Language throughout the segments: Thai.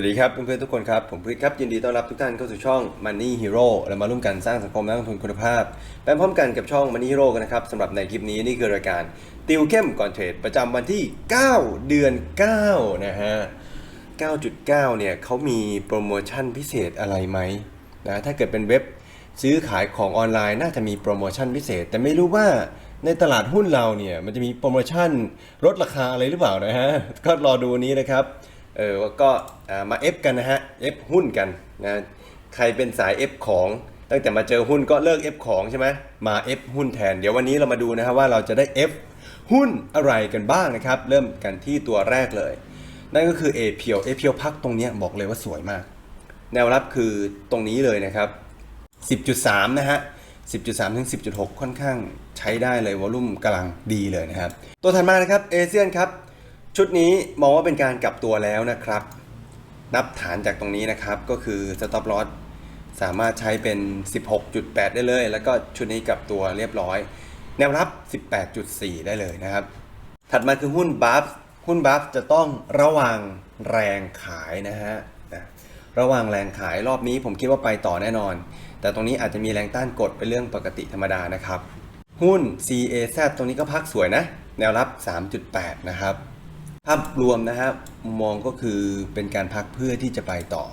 วัสดีครับเพื่อนๆทุกคนครับ ผมพืชครับยินดีต้อนรับทุกท่านเข้าสู่ช่อง Money Hero เรามาร่วมกันสร้างสังคมนักลงทุนคุณภาพไปพร้อมกันกับช่อง Money Hero กันนะครับสำหรับในคลิปนี้นี่คือรายการติวเข้มก่อนเทรดประจำวันที่ 9 เดือน 9 นะฮะ 9.9 เนี่ยเขามีโปรโมชั่นพิเศษอะไรไหมนะถ้าเกิดเป็นเว็บซื้อขายของออนไลน์น่าจะมีโปรโมชั่นพิเศษ แต่ไม่รู้ว่าในตลาดหุ้นเราเนี่ยมันจะมีโปรโมชั่นลดราคาอะไรหรือเปล่านะฮะก็รอดูวันนี้นะครับ เออก็อ่ามา F กันนะฮะ F หุ้นกันนะใครเป็นสาย F ของตั้งแต่มาเจอหุ้นก็เลิก F ของใช่ไหมมา F หุ้นแทน เดี๋ยววันนี้เรามาดูนะครับว่าเราจะได้ F หุ้นอะไรกันบ้างนะครับ เริ่มกันที่ตัวแรกเลย นั่นก็คือ a p i o a p i o พักตรงนี้บอกเลยว่าสวยมาก แนวรับคือตรงนี้เลยนะครับ 10.3 นะฮะ 10.3 ถึง 10.6 ค่อนข้างใช้ได้เลยวอลุ่มกำลังดีเลยนะครับ ตัวถัดมานะครับเอเชียนครับ ชุดนี้มองว่าเป็นการกลับตัวแล้วนะครับ นับฐานจากตรงนี้นะครับก็คือ stop loss สามารถใช้เป็น 16.8 ได้เลย แล้วก็ชุดนี้กลับตัวเรียบร้อย แนวรับ 18.4 ได้เลยนะครับ ถัดมาคือหุ้นบัฟหุ้นบัฟจะต้องระวังแรงขายนะฮะระวังแรงขายรอบนี้ผมคิดว่าไปต่อแน่นอน แต่ตรงนี้อาจจะมีแรงต้านกดเป็นเรื่องปกติธรรมดานะครับ หุ้น CAZ ตรงนี้ก็พักสวยนะ แนวรับ 3.8 นะครับ ภาพรวมนะครับมุมมองก็คือเป็นการพักเพื่อที่จะไปต่อ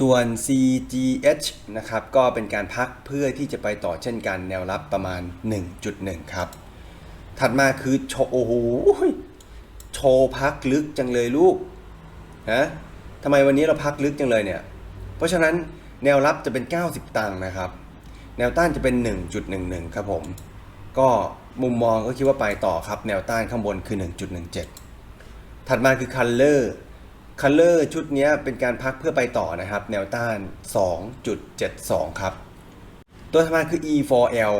ส่วน CGH นะครับก็เป็นการพักเพื่อที่จะไปต่อเช่นกันแนวรับประมาณ 1.1 ครับ ถัดมาคือโชว์โอ้โหโชว์พักลึกจังเลยลูกฮะทำไมวันนี้เราพักลึกจังเลยเนี่ย เพราะฉะนั้นแนวรับจะเป็น 90 ตังค์นะครับ แนวต้านจะเป็น 1.11 ครับผม ก็มุมมองก็คิดว่าไปต่อครับ แนวต้านข้างบนคือ 1.17 ถัดมาคือ Color Color ชุดนี้เป็นการพักเพื่อไปต่อนะครับ แนวต้าน 2.72 ครับ ตัวถัดมาคือ E4L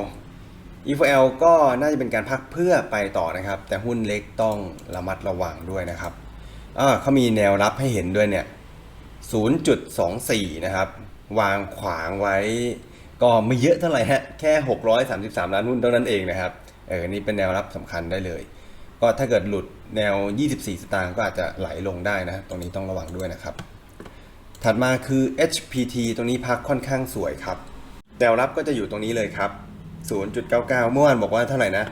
E4L ก็น่าจะเป็นการพักเพื่อไปต่อนะครับ แต่หุ้นเล็กต้องระมัดระวังด้วยนะครับอ่าเขามีแนวรับให้เห็นด้วยเนี่ย 0.24 นะครับ วางขวางไว้ ก็ไม่เยอะเท่าไหร่ฮะ แค่ 633 ล้านหุ้นเท่านั้นเองนะครับ เออ นี่เป็นแนวรับสำคัญได้เลย ก็ถ้าเกิดหลุด แนว 24 สตางค์ก็อาจจะไหลลงได้นะ ตรงนี้ต้องระวังด้วยนะครับ ถัดมาคือ HPT ตรงนี้พักค่อนข้างสวยครับ แนวรับก็จะอยู่ตรงนี้เลยครับ 0.99 เมื่อวานบอกว่าเท่าไหร่นะ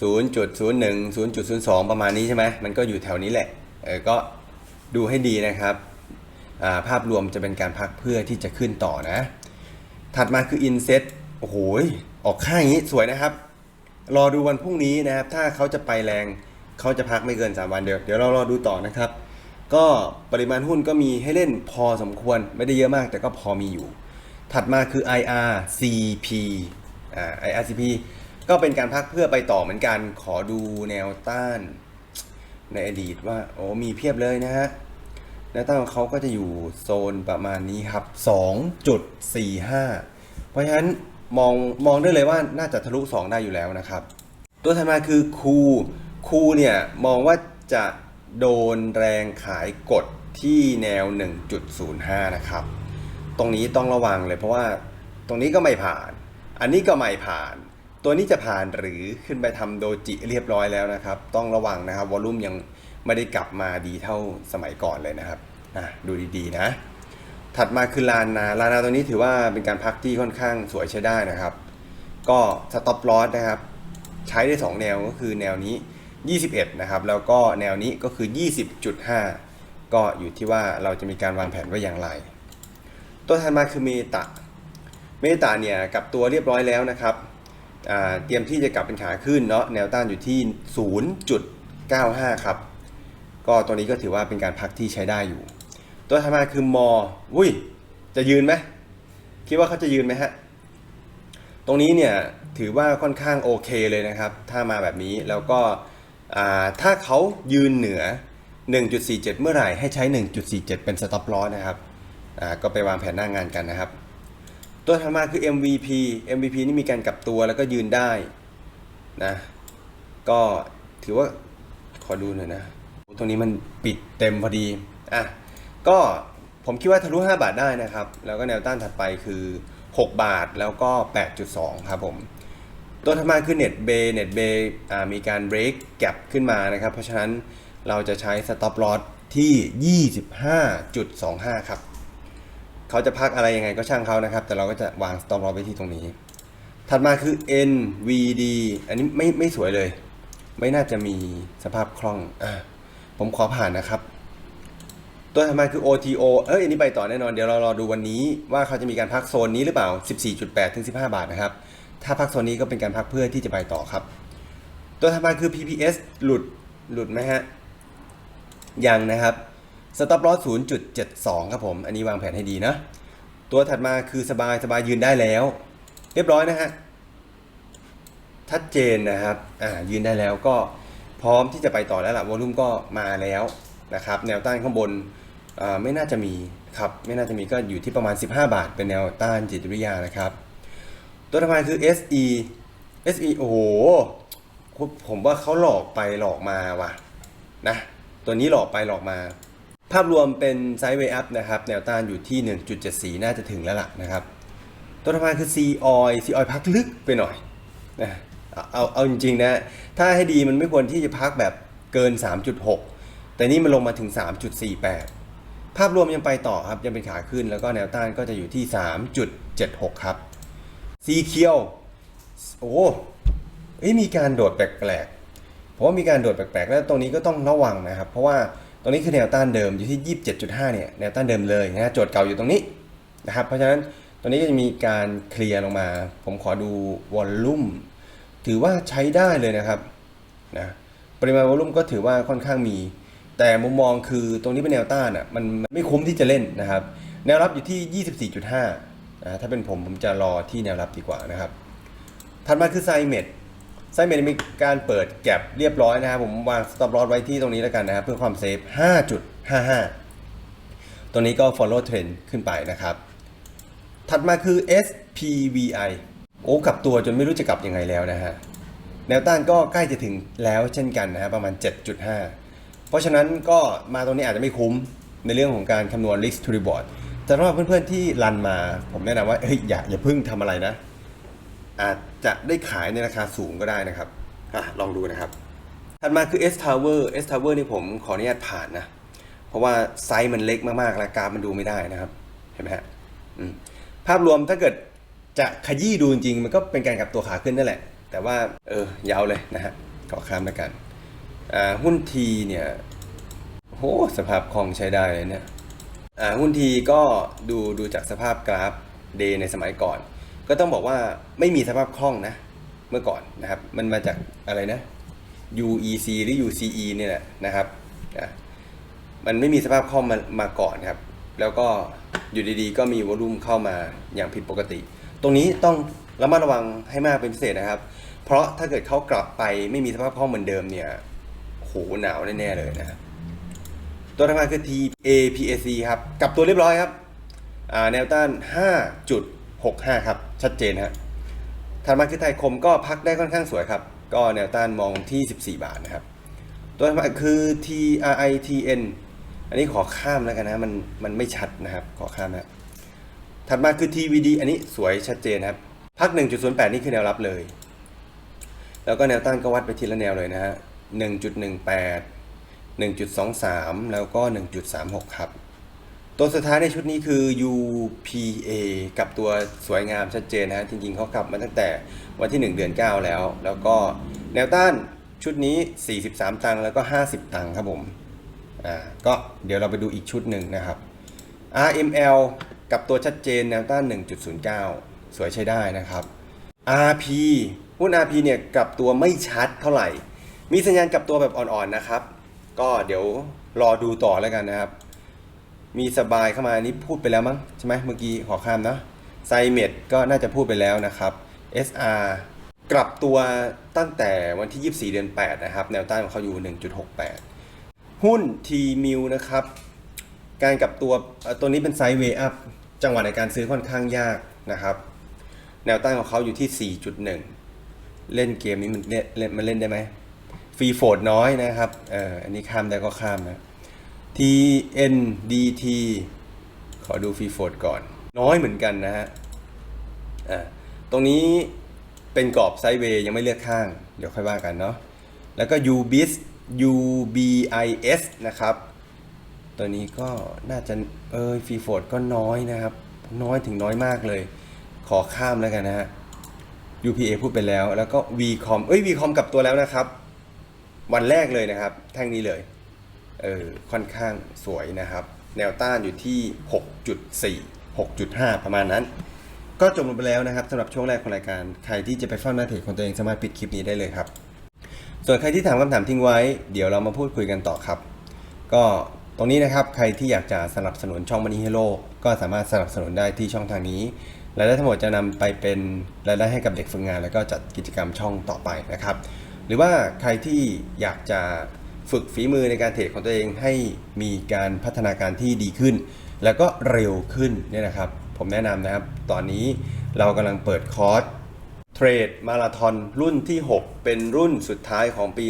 0.01 0.02 ประมาณนี้ใช่ไหม มันก็อยู่แถวนี้แหละ เออ ก็ดูให้ดีนะครับาภาพรวมจะเป็นการพักเพื่อที่จะขึ้นต่อนะ ถัดมาคือ Inset โอ้โห ออกข้างอย่างนี้สวยนะครับ รอดูวันพรุ่งนี้นะครับ ถ้าเขาจะไปแรง เขาจะพักไม่เกิน 3 วันเดียวเดี๋ยวเรารอดูต่อนะครับ ก็ปริมาณหุ้นก็มีให้เล่นพอสมควรไม่ได้เยอะมากแต่ก็พอมีอยู่ ถัดมาคือ IRCP อ่า IRCP ก็เป็นการพักเพื่อไปต่อเหมือนกัน ขอดูแนวต้านในอดีตว่าโอ้มีเพียบเลยนะฮะแนวต้านของเขาก็จะอยู่โซนประมาณนี้ครับ 2.45 เพราะฉะนั้นมองมองได้เลยว่าน่าจะทะลุ 2 ได้อยู่แล้วนะครับ ตัวถัดมาคือคู ครูเนี่ยมองว่าจะโดนแรงขายกดที่แนว 1.05 นะครับ ตรงนี้ต้องระวังเลยเพราะว่าตรงนี้ก็ไม่ผ่าน อันนี้ก็ไม่ผ่าน ตัวนี้จะผ่านหรือขึ้นไปทำโดจิเรียบร้อยแล้วนะครับ ต้องระวังนะครับวอลลุ่มยังไม่ได้กลับมาดีเท่าสมัยก่อนเลยนะครับอะดูดีๆนะ ถัดมาคือลานนาลานนาตัวนี้ถือว่าเป็นการพักที่ค่อนข้างสวยใช้ได้นะครับ ก็สต็อปลอสนะครับ ใช้ได้ 2 แนวก็คือแนวนี้ 21 นะครับ แล้วก็แนวนี้ก็คือ 20.5 ก็อยู่ที่ว่าเราจะมีการวางแผนไว้อย่างไร ตัวถัดมาคือเมตาเมตาเนี่ยกับตัวเรียบร้อยแล้วนะครับเตรียมที่จะกลับเป็นขาขึ้นเนาะแนวต้านอยู่ที่ 0.95 ครับ ก็ตัวนี้ก็ถือว่าเป็นการพักที่ใช้ได้อยู่ ตัวถัดมาคือมออุ้ย จะยืนไหมคิดว่าเขาจะยืนไหมฮะ ตรงนี้เนี่ยถือว่าค่อนข้างโอเคเลยนะครับ ถ้ามาแบบนี้แล้วก็ ถ้าเขายืนเหนือ 1.47 เมื่อไหร่ให้ใช้ 1.47 เป็น stop loss นะครับก็ไปวางแผนหน้างานกันนะครับ ตัวถัดมาคือ MVP MVP นี่มีการกลับตัวแล้วก็ยืนได้นะก็ถือว่าขอดูหน่อยนะตรงนี้มันปิดเต็มพอดีอะก็ผมคิดว่าทะลุ 5 บาทได้นะครับ แล้วก็แนวต้านถัดไปคือ 6 บาทแล้วก็ 8.2 ครับผม ตัวถัดมาคือ Net Bay Net Bay มีการ break gap ขึ้นมานะครับ เพราะฉะนั้นเราจะใช้ stop loss ที่ 25.25 ครับ เขาจะพักอะไรยังไงก็ช่างเขานะครับ แต่เราก็จะวาง stop loss ไว้ที่ตรงนี้ ถัดมาคือ NVD อันนี้ไม่ไม่สวยเลย ไม่น่าจะมีสภาพคล่องอผมขอผ่านนะครับ ตัวถัดมาคือ OTO เอ้ยอันนี้ไปต่อแน่นอน เดี๋ยวเรารอดูวันนี้ว่าเขาจะมีการพักโซนนี้หรือเปล่า 14.8 ถึง 15 บาทนะครับ ถ้าพักโซนนี้ก็เป็นการพักเพื่อที่จะไปต่อครับ ตัวถัดมาคือ PPS หลุดหลุดไหมฮะยังนะครับ stop loss 0.72 ครับผม อันนี้วางแผนให้ดีนะ ตัวถัดมาคือสบายสบายยืนได้แล้ว เรียบร้อยนะฮะชัดเจนนะครับอ่ายืนได้แล้วก็พร้อมที่จะไปต่อแล้วล่ะวอลุ่มก็มาแล้วนะครับ แนวต้านข้างบนอ่าไม่น่าจะมีครับ ไม่น่าจะมีก็อยู่ที่ประมาณ 15 บาท เป็นแนวต้านจิตวิทยานะครับ ตัวถัดมาคือ SE SE โอ้โห ผมว่าเขาหลอกไปหลอกมาว่ะนะ ตัวนี้หลอกไปหลอกมา ภาพรวมเป็นไซด์เวย์อัพนะครับ แนวต้านอยู่ที่ 1.74 น่าจะถึงแล้วล่ะนะครับ ตัวถัดมาคือ C oil C oil พักลึกไปหน่อยนะเอาเอาเอาจริงๆนะ ถ้าให้ดีมันไม่ควรที่จะพักแบบเกิน 3.6 แต่นี่มันลงมาถึง 3.48 ภาพรวมยังไปต่อครับ ยังเป็นขาขึ้นแล้วก็แนวต้านก็จะอยู่ที่ 3.76 ครับ สีเขียว โอ้เอ้ยมีการโดดแปลกๆเพราะว่ามีการโดดแปลกๆ แล้วตรงนี้ก็ต้องระวังนะครับ เพราะว่าตรงนี้คือแนวต้านเดิมอยู่ที่ 27.5 เนี่ย แนวต้านเดิมเลยนะ โจทย์เก่าอยู่ตรงนี้นะครับ เพราะฉะนั้นตรงนี้ก็จะมีการเคลียร์ลงมา ผมขอดูวอลลุ่ม ถือว่าใช้ได้เลยนะครับ นะ ปริมาณวอลลุ่มก็ถือว่าค่อนข้างมี แต่มุมมองคือตรงนี้เป็นแนวต้านอะ มันไม่คุ้มที่จะเล่นนะครับ แนวรับอยู่ที่ 24.5 นะถ้าเป็นผมผมจะรอที่แนวรับดีกว่านะครับถัดมาคือไซเมดไซเมดมีการเปิดแก็บเรียบร้อยนะครับผมวางสต็อปลอสไว้ที่ตรงนี้แล้วกันนะครับเพื่อความเซฟ 5.55 ตัวนี้ก็ follow trend ขึ้นไปนะครับ ถัดมาคือ SPVI โอ้กลับตัวจนไม่รู้จะกลับยังไงแล้วนะฮะแนวต้านก็ใกล้จะถึงแล้วเช่นกันนะฮะประมาณ 7.5 เพราะฉะนั้นก็มาตรงนี้อาจจะไม่คุ้มในเรื่องของการคำนวณ risk to reward แต่สำหรับเพื่อนๆที่รันมา ผมแนะนำว่าเฮ้ยอย่าอย่าเพิ่งทำอะไรนะ อาจจะได้ขายในราคาสูงก็ได้นะครับอะลองดูนะครับ ถัดมาคือ S Tower S Tower นี่ผมขออนุญาตผ่านนะ เพราะว่าไซส์มันเล็กมากๆ และกราฟมันดูไม่ได้นะครับ เห็นไหมฮะอืมภาพรวมถ้าเกิดจะขยี้ดูจริงๆ มันก็เป็นการกลับตัวขาขึ้นนั่นแหละ แต่ว่าเออยาวเลยนะฮะขอข้ามแล้วกัน อ่า หุ้นทีเนี่ยโหสภาพคล่องใช้ได้เลยเนี่ยอ่า หุ้นทีก็ดูดูจากสภาพกราฟเดย์ในสมัยก่อน ก็ต้องบอกว่าไม่มีสภาพคล่องนะเมื่อก่อนนะครับ มันมาจากอะไรนะ UEC หรือ UCE เนี่ยแหละนะครับอะมันไม่มีสภาพคล่องมามาก่อนครับ แล้วก็อยู่ดีๆ ก็มีวอลุ่มเข้ามาอย่างผิดปกติ ตรงนี้ต้องระมัดระวังให้มากเป็นพิเศษนะครับ เพราะถ้าเกิดเขากลับไปไม่มีสภาพคล่องเหมือนเดิมเนี่ยโหหนาวแน่ๆเลยนะครับ ตัวทำงานคือ TAPAC ครับกลับตัวเรียบร้อยครับแนวต้าน 5.65 ครับ ชัดเจนฮะถัดมาคือไทยคมก็พักได้ค่อนข้างสวยครับ ก็แนวต้านมองที่ 14 บาทนะครับ ตัวถัดมาคือ TRITN อันนี้ขอข้ามแล้วกันนะมันมันไม่ชัดนะครับ ขอข้ามนะถัดมาคือ TVD อันนี้สวยชัดเจนครับ พัก 1.08 นี่คือแนวรับเลย แล้วก็แนวต้านก็วัดไปทีละแนวเลยนะฮะ 1.18 1.23 แล้วก็ 1.36 ครับ ตัวสุดท้ายในชุดนี้คือ UPA กับตัวสวยงามชัดเจนนะฮะจริงๆเขากลับมาตั้งแต่วันที่ 1 เดือน 9 แล้ว แล้วก็แนวต้านชุดนี้ 43 ตังค์แล้วก็ 50 ตังค์ครับผม อ่า ก็เดี๋ยวเราไปดูอีกชุดหนึ่งนะครับ RML กับตัวชัดเจนแนวต้าน 1.09 สวยใช้ได้นะครับ RP หุ้น RP เนี่ยกลับตัวไม่ชัดเท่าไหร่ มีสัญญาณกลับตัวแบบอ่อนๆนะครับ ก็เดี๋ยวรอดูต่อแล้วกันนะครับ มีสบายเข้ามาอันนี้พูดไปแล้วมั้งใช่ไหมเมื่อกี้ขอข้ามนะไซเมดก็น่าจะพูดไปแล้วนะครับ SR กลับตัวตั้งแต่วันที่ 24 เดือน 8 นะครับ แนวต้านของเขาอยู่ 1.68 หุ้น T m i l นะครับ การกลับตัวตัวนี้เป็นไซด์เวย์อัพจังหวะในการซื้อค่อนข้างยากนะครับ แนวต้านของเขาอยู่ที่ 4.1 เล่นเกมนี้มันเล่นมันเล่นได้ไหม ฟรีโฟดน้อยนะครับเอออันนี้ข้ามได้ก็ข้ามนะ TNDT ขอดูฟรีโฟดก่อน น้อยเหมือนกันนะฮะอ่าตรงนี้เป็นกรอบไซด์เวย์ยังไม่เลือกข้าง เดี๋ยวค่อยว่ากันเนาะแล้วก็ UBIS UBIS นะครับ ตัวนี้ก็น่าจะเออฟรีโฟดก็น้อยนะครับ น้อยถึงน้อยมากเลย ขอข้ามแล้วกันนะฮะ UPA พูดไปแล้ว แล้วก็ VCOM เอ้ย VCOM กลับตัวแล้วนะครับ วันแรกเลยนะครับ แท่งนี้เลยเออค่อนข้างสวยนะครับ แนวต้านอยู่ที่ 6.4 6.5 ประมาณนั้น ก็จบลงไปแล้วนะครับสำหรับช่วงแรกของรายการใครที่จะไปเฝ้าหน้าเทรดของตัวเองสามารถปิดคลิปนี้ได้เลยครับ ส่วนใครที่ถามคำถามทิ้งไว้ เดี๋ยวเรามาพูดคุยกันต่อครับ ก็ตรงนี้นะครับใครที่อยากจะสนับสนุนช่อง Money Hero ก็สามารถสนับสนุนได้ที่ช่องทางนี้รายได้ทั้งหมดจะนำไปเป็นรายได้ให้กับเด็กฝึกงาน แล้วก็จัดกิจกรรมช่องต่อไปนะครับ หรือว่าใครที่อยากจะฝึกฝีมือในการเทรดของตัวเองให้มีการพัฒนาการที่ดีขึ้น แล้วก็เร็วขึ้นเนี่ยนะครับ ผมแนะนำนะครับ ตอนนี้เรากำลังเปิดคอร์สเทรดมาราธอนรุ่นที่ 6 เป็นรุ่นสุดท้ายของปี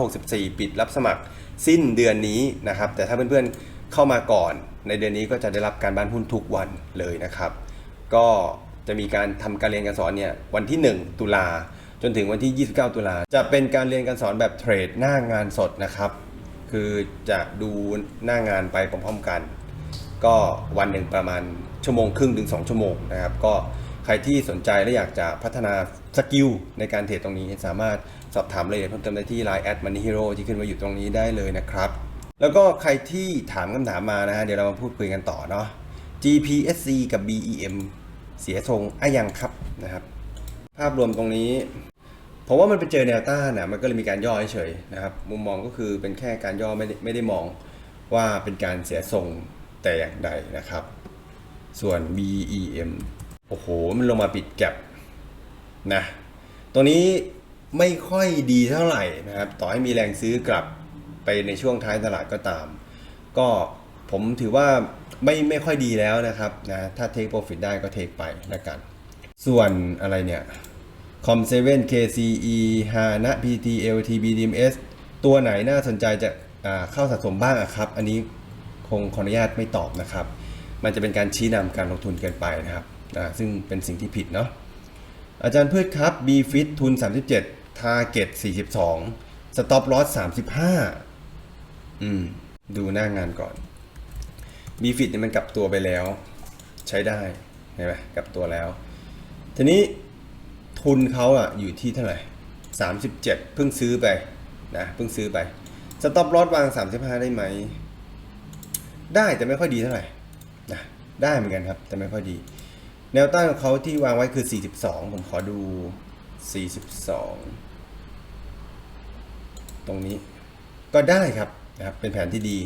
2564 ปิดรับสมัครสิ้นเดือนนี้นะครับ แต่ถ้าเพื่อนๆเข้ามาก่อนในเดือนนี้ก็จะได้รับการบ้านหุ้นทุกวันเลยนะครับ ก็จะมีการทำการเรียนการสอนเนี่ยวันที่ 1 ตุลา จนถึงวันที่ 29 ตุลาจะเป็นการเรียนการสอนแบบเทรดหน้างานสดนะครับ คือจะดูหน้างานไปพร้อมๆกัน ก็วันหนึ่งประมาณชั่วโมงครึ่งถึง 2 ชั่วโมงนะครับ ก็ใครที่สนใจและอยากจะพัฒนาสกิลในการเทรดตรงนี้ สามารถสอบถามรายละเอียดเพิ่มเติมได้ที่ Line แอด Money Hero ที่ขึ้นไว้อยู่ตรงนี้ได้เลยนะครับ แล้วก็ใครที่ถามคำถามมานะฮะเดี๋ยวเรามาพูดคุยกันต่อเนาะ GPSC กับ BEM เสียทรงอะยังครับนะครับ ภาพรวมตรงนี้ ผมว่ามันไปเจอแนวต้านนะมันก็เลยมีการย่อเฉยนะครับมุมมองก็คือเป็นแค่การย่อไม่ได้ไม่ได้มองว่าเป็นการเสียทรงแต่อย่างใดนะครับ ส่วน BEM โอ้โห มันลงมาปิดแก็บนะตรงนี้ไม่ค่อยดีเท่าไหร่นะครับ ต่อให้มีแรงซื้อกลับไปในช่วงท้ายตลาดก็ตาม ก็ผมถือว่าไม่ไม่ค่อยดีแล้วนะครับนะถ้าเทคโปรฟิตได้ก็เทคไปแล้วกัน ส่วนอะไรเนี่ย คอม7 KCE HANA PT LT BDMS ตัวไหนน่าสนใจจะเข้าสะสมบ้างอะครับ อันนี้คงขออนุญาตไม่ตอบนะครับ มันจะเป็นการชี้นำการลงทุนเกินไปนะครับ ซึ่งเป็นสิ่งที่ผิดเนาะ อาจารย์พืชครับ B Fit ทุน 37 Target 42 Stop Loss 35 อืม ดูหน้างานก่อน B Fit เนี่ยมันกลับตัวไปแล้ว ใช้ได้ เห็นไหมกลับตัวแล้ว ทีนี้ ทุนเขาอะอยู่ที่เท่าไหร่ 37 เพิ่งซื้อไปนะเพิ่งซื้อไป Stop Loss วาง 35 ได้ไหม ได้แต่ไม่ค่อยดีเท่าไหร่นะได้เหมือนกันครับ แต่ไม่ค่อยดี แนวต้านของเขาที่วางไว้คือ 42 ผมขอดู 42 ตรงนี้ก็ได้ครับนะครับ เป็นแผนที่ดี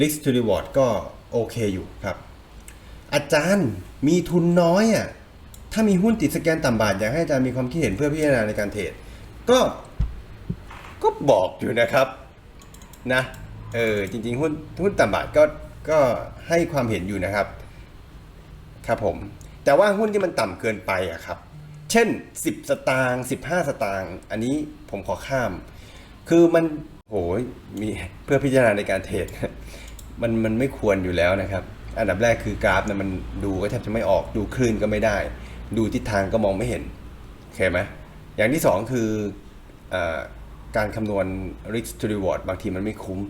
Risk to Reward ก็โอเคอยู่ครับ อาจารย์มีทุนน้อยอะ ถ้ามีหุ้นติดสแกนต่ำบาทอยากให้อาจารย์มีความคิดเห็นเพื่อพิจารณาในการเทรดก็ก็บอกอยู่นะครับนะเออจริงๆ หุ้นหุ้นต่ำบาทก็ก็ให้ความเห็นอยู่นะครับ ครับผม แต่ว่าหุ้นที่มันต่ำเกินไปอะครับ เช่น 10 สตางค์15 สตางค์อันนี้ผมขอข้าม คือมันโหยมีเพื่อพิจารณาในการเทรดมันมันไม่ควรอยู่แล้วนะครับ อันดับแรกคือกราฟนี่ยมันดูก็แทบจะไม่ออกดูคลื่นก็ไม่ได้ ดูทิศทางก็มองไม่เห็นโอเคไหมอย่างที่สองคืออการคำนวณ risk to reward บางทีมันไม่คุ้ม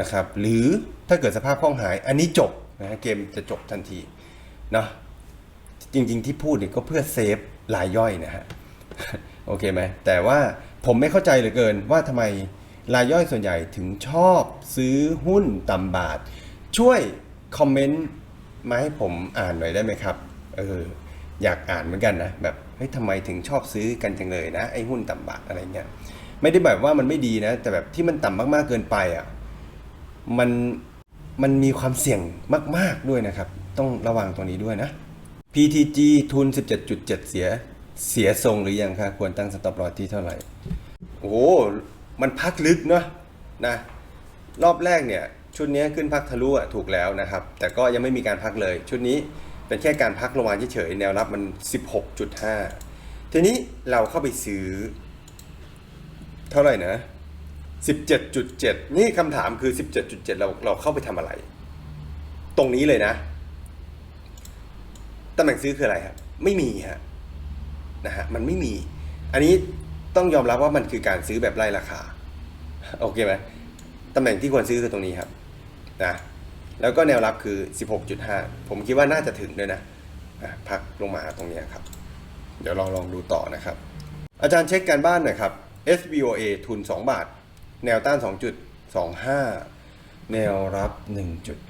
นะครับ หรือถ้าเกิดสภาพคล่องหาย อันนี้จบนะฮะเกมจะจบทันทีเนาะจริงๆที่พูดเนี่ยก็เพื่อเซฟรายย่อยนะฮะโอเคไหมแต่ว่าผมไม่เข้าใจเหลือเกินว่าทำไมรายย่อยส่วนใหญ่ถึงชอบซื้อหุ้นต่ำบาท ช่วยคอมเมนต์มาให้ผมอ่านหน่อยได้ไหมครับ เออ อยากอ่านเหมือนกันนะแบบเฮ้ยทำไมถึงชอบซื้อกันจังเลยนะไอ้หุ้นต่ำบาทอะไรเงี้ยไม่ได้แบบว่ามันไม่ดีนะ แต่แบบที่มันต่ำมากๆเกินไปอะมันมันมีความเสี่ยงมาก ๆด้วยนะครับ ต้องระวังตรงนี้ด้วยนะ PTG ทุน 17.7 เสียเสียทรงหรือยังคะควรตั้งสต็อปลอที่เท่าไหร่ โอ้โหมันพักลึกเนาะนะ รอบแรกเนี่ย ชุดนี้ขึ้นพักทะลุอะถูกแล้วนะครับ แต่ก็ยังไม่มีการพักเลย ชุดนี้ เป็นแค่การพักลงมาเฉยๆแนวรับมัน 16.5 ทีนี้เราเข้าไปซื้อ เท่าไหร่นะ 17.7 นี่คำถามคือ 17.7 เราเราเข้าไปทำอะไร ตรงนี้เลยนะตำแหน่งซื้อคืออะไรครับไม่มีฮะนะฮะมันไม่มี อันนี้ต้องยอมรับว่ามันคือการซื้อแบบไล่ราคา โอเคไหมตำแหน่งที่ควรซื้อคือตรงนี้ครับนะ แล้วก็แนวรับคือ 16.5 ผมคิดว่าน่าจะถึงด้วยนะพักลงมาตรงนี้ครับ เดี๋ยวลองลองดูต่อนะครับ อาจารย์เช็คการบ้านหน่อยครับ SBOA ทุน 2 บาท แนวต้าน 2.25 แนวรับ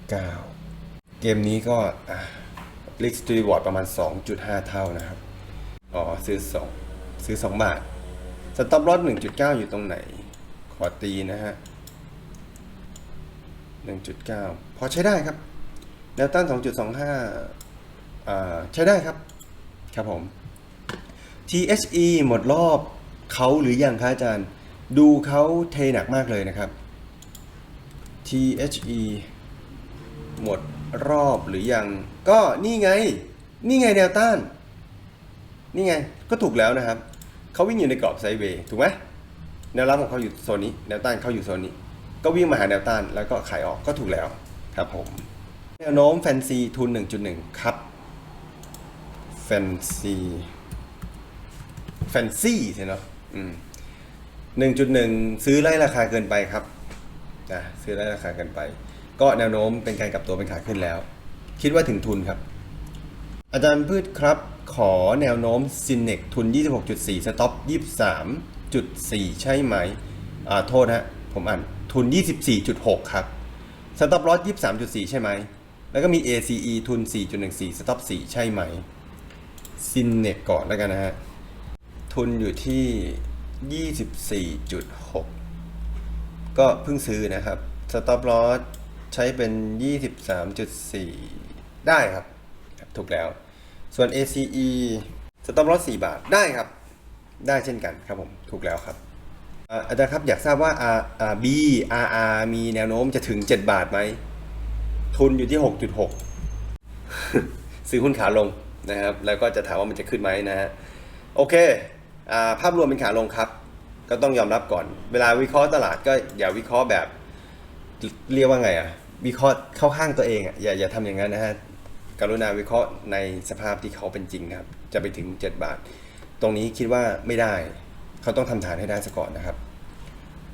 1.9 เกมนี้ก็ลิกสตูดิวอร์ดประมาณ 2.5 เท่านะครับ อ๋อ ซื้อ 2 ซื้อ 2 บาท สต็อปลอส1.9 อยู่ตรงไหน ขอตีนะฮะ 1.9 พอใช้ได้ครับ แนวต้าน 2.25อ่าใช้ได้ครับ ครับผม THE หมดรอบเขาหรือยังคะอาจารย์ ดูเขาเทหนักมากเลยนะครับ THE หมดรอบหรือยัง ก็นี่ไง นี่ไงแนวต้าน นี่ไง ก็ถูกแล้วนะครับ เขาวิ่งอยู่ในกรอบไซด์เวย์ถูกไหมแนวรับของเขาอยู่โซนนี้ แนวต้านเขาอยู่โซนนี้ ก็วิ่งมาหาแนวต้านแล้วก็ขายออกก็ถูกแล้วครับผมแนวโน้มแฟนซีทุน 1.1 ครับแฟนซีแฟนซีใช่เนาะอืมหนึ่งจุดหนึ่งซื้อไล่ราคาเกินไปครับนะซื้อไล่ราคาเกินไป ก็แนวโน้มเป็นการกลับตัวเป็นขาขึ้นแล้ว คิดว่าถึงทุนครับ อาจารย์พืชครับ ขอแนวโน้มซินเนกทุน 26.4 สต็อป 23.4 ใช่ไหม อ่า โทษฮะ ผมอ่าน ทุน 24.6 ครับ สต็อปลอส23.4 ใช่ไหม แล้วก็มี ACE ทุน 4.14 สต็อป 4 ใช่ไหม ซินเนกก่อนแล้วกันนะฮะ ทุนอยู่ที่ 24.6 ก็เพิ่งซื้อนะครับ สต็อปลอสใช้เป็น 23.4 ได้ครับครับถูกแล้ว ส่วน ACE สต็อปลอส4บาท ได้ครับ ได้เช่นกันครับผม ถูกแล้วครับ อาจารย์ครับอยากทราบว่า R R B RR มีแนวโน้มจะถึง 7 บาทไหม ทุนอยู่ที่ 6.6 ซื้อหุ้นขาลงนะครับ แล้วก็จะถามว่ามันจะขึ้นไหมนะฮะ โอเคอาภาพรวมเป็นขาลงครับ ก็ต้องยอมรับก่อน เวลาวิเคราะห์ตลาดก็อย่าวิเคราะห์แบบ เรียกว่าไงอะวิเคราะห์เข้าข้างตัวเองอะอย่าอย่าทำอย่างนั้นนะฮะกรุณาวิเคราะห์ในสภาพที่เขาเป็นจริงครับ จะไปถึง 7 บาท ตรงนี้คิดว่าไม่ได้ เขาต้องทำฐานให้ได้ซะก่อนนะครับ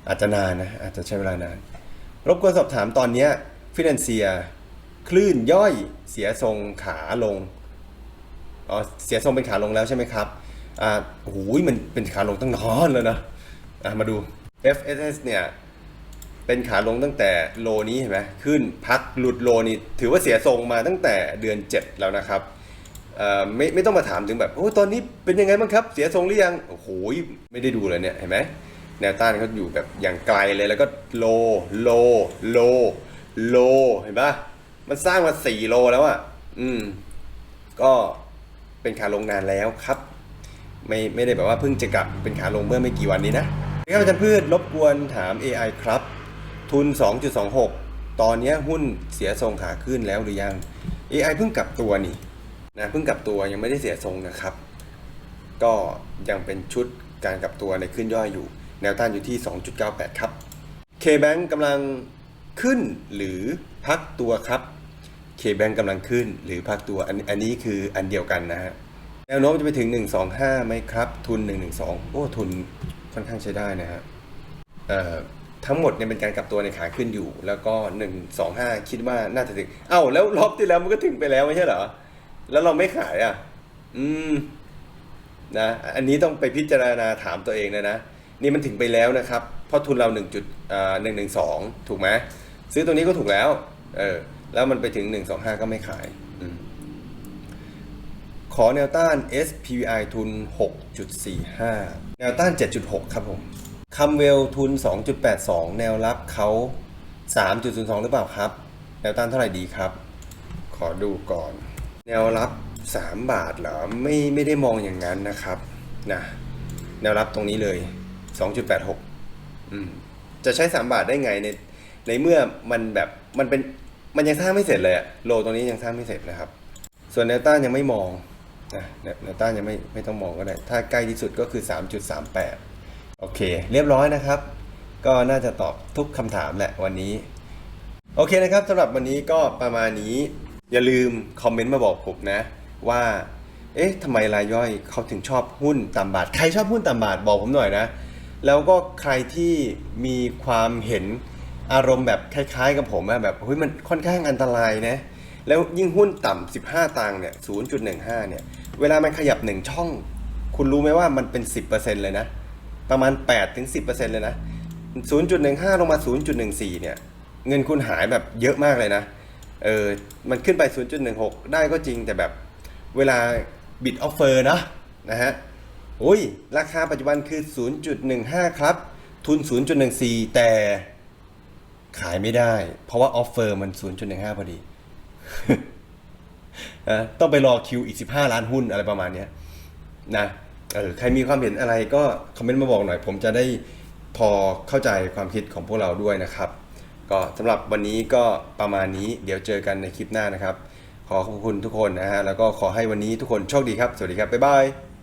อาจจะนานนะอาจจะใช้เวลานาน รบกวนสอบถามตอนนี้ฟินแลนเซีย คลื่นย่อยเสียทรงขาลงอ๋อเสียทรงเป็นขาลงแล้วใช่ไหมครับอ่าโอ้โหมันเป็นขาลงตั้งนานแล้วนะอะมาดู FSS เนี่ยเป็นขาลงตั้งแต่โลนี้เห็นไหมขึ้นพักหลุดโลนี้ถือว่าเสียทรงมาตั้งแต่เดือน 7 แล้วนะครับ ไม่ไม่ต้องมาถามถึงแบบโอ้ตอนนี้เป็นยังไงบ้างครับ เสียทรงหรือยังโอ้โหไม่ได้ดูเลยเนี่ยเห็นไหมแนวต้านเขาอยู่แบบอย่างไกลเลยแล้วก็โลโลโลโลเห็นปะมันสร้างมาสี่โลแล้วอะอืม ก็เป็นขาลงนานแล้วครับ ไม่ไม่ได้แบบว่าเพิ่งจะกลับเป็นขาลงเมื่อไม่กี่วันนี้นะครับอาจารย์พืชรบกวนถาม AI ครับ ทุน 2.26 ตอนนี้หุ้นเสียทรงขาขึ้นแล้วหรือยัง AI เพิ่งกลับตัวนี่ นะเพิ่งกลับตัวยังไม่ได้เสียทรงนะครับ ก็ยังเป็นชุดการกลับตัวในขึ้นย่อยอยู่ แนวต้านอยู่ที่ 2.98 ครับ K-Bank กำลังขึ้นหรือพักตัวครับ K-Bank กำลังขึ้นหรือพักตัวอันอันนี้คืออันเดียวกันนะฮะแนวโน้มจะไปถึง 125ไหมครับ ทุน 112 โอ้ ทุนค่อนข้างใช้ได้นะฮะทั้งหมดเนี่ยเป็นการกลับตัวในขาขึ้นอยู่ แล้วก็ 125 คิดว่าน่าจะถึง เอ้า แล้วรอบที่แล้วมันก็ถึงไปแล้วไม่ใช่เหรอ แล้วเราไม่ขายอะ อืม นะ อันนี้ต้องไปพิจารณาถามตัวเองนะนะ นี่มันถึงไปแล้วนะครับ เพราะทุนเรา1จุดอ่า112ถูกไหมซื้อตัวนี้ก็ถูกแล้ว เออ แล้วมันไปถึง125ก็ไม่ขายอืมขอแนวต้าน SPVI ทุน 6.45 แนวต้าน 7.6 ครับผมคัมเวลทุน 2.82 แนวรับเขา 3.02 หรือเปล่าครับ แนวต้านเท่าไหร่ดีครับ ขอดูก่อน แนวรับ 3 บาทเหรอไม่ไม่ได้มองอย่างนั้นนะครับนะแนวรับตรงนี้เลย 2.86อืมจะใช้ 3 บาทได้ไงในในเมื่อมันแบบมันเป็นมันยังสร้างไม่เสร็จเลยอะโลตรงนี้ยังสร้างไม่เสร็จนะครับ ส่วนแนวต้านยังไม่มองนะแนวแนวต้านยังไม่ไม่ต้องมองก็ได้ ถ้าใกล้ที่สุดก็คือ 3.38 โอเค เรียบร้อยนะครับ ก็น่าจะตอบทุกคำถามแหละวันนี้ โอเคนะครับสำหรับวันนี้ก็ประมาณนี้ อย่าลืมคอมเมนต์มาบอกผมนะ ว่า เอ๊ะทำไมรายย่อยเขาถึงชอบหุ้นต่ำบาท ใครชอบหุ้นต่ำบาทบอกผมหน่อยนะ แล้วก็ใครที่มีความเห็นอารมณ์แบบคล้ายๆ กับผมอะแบบเฮ้ยมันค่อนข้างอันตรายนะ แล้วยิ่งหุ้นต่ำ15 ตังค์เนี่ย 0.15 เนี่ย เวลามันขยับ 1 ช่อง คุณรู้ไหมว่ามันเป็น 10%เลยนะ ประมาณ 8-10%เลยนะ 0.15 ลงมา 0.14 เนี่ย เงินคุณหายแบบเยอะมากเลยนะ เออมันขึ้นไป 0.16 ได้ก็จริงแต่แบบเวลาบิดออฟเฟอร์นะนะฮะโอ้ย ราคาปัจจุบันคือ 0.15 ครับ ทุน 0.14 แต่ขายไม่ได้ เพราะว่าออฟเฟอร์มัน 0.15 พอดีนะต้องไปรอคิวอีก 15 ล้านหุ้นอะไรประมาณนี้นะเออใครมีความเห็นอะไรก็คอมเมนต์มาบอกหน่อย ผมจะได้พอเข้าใจความคิดของพวกเราด้วยนะครับ ก็สำหรับวันนี้ก็ประมาณนี้เดี๋ยวเจอกันในคลิปหน้านะครับ ขอขอบคุณทุกคนนะฮะแล้วก็ขอให้วันนี้ทุกคนโชคดีครับ สวัสดีครับ บ๊ายบาย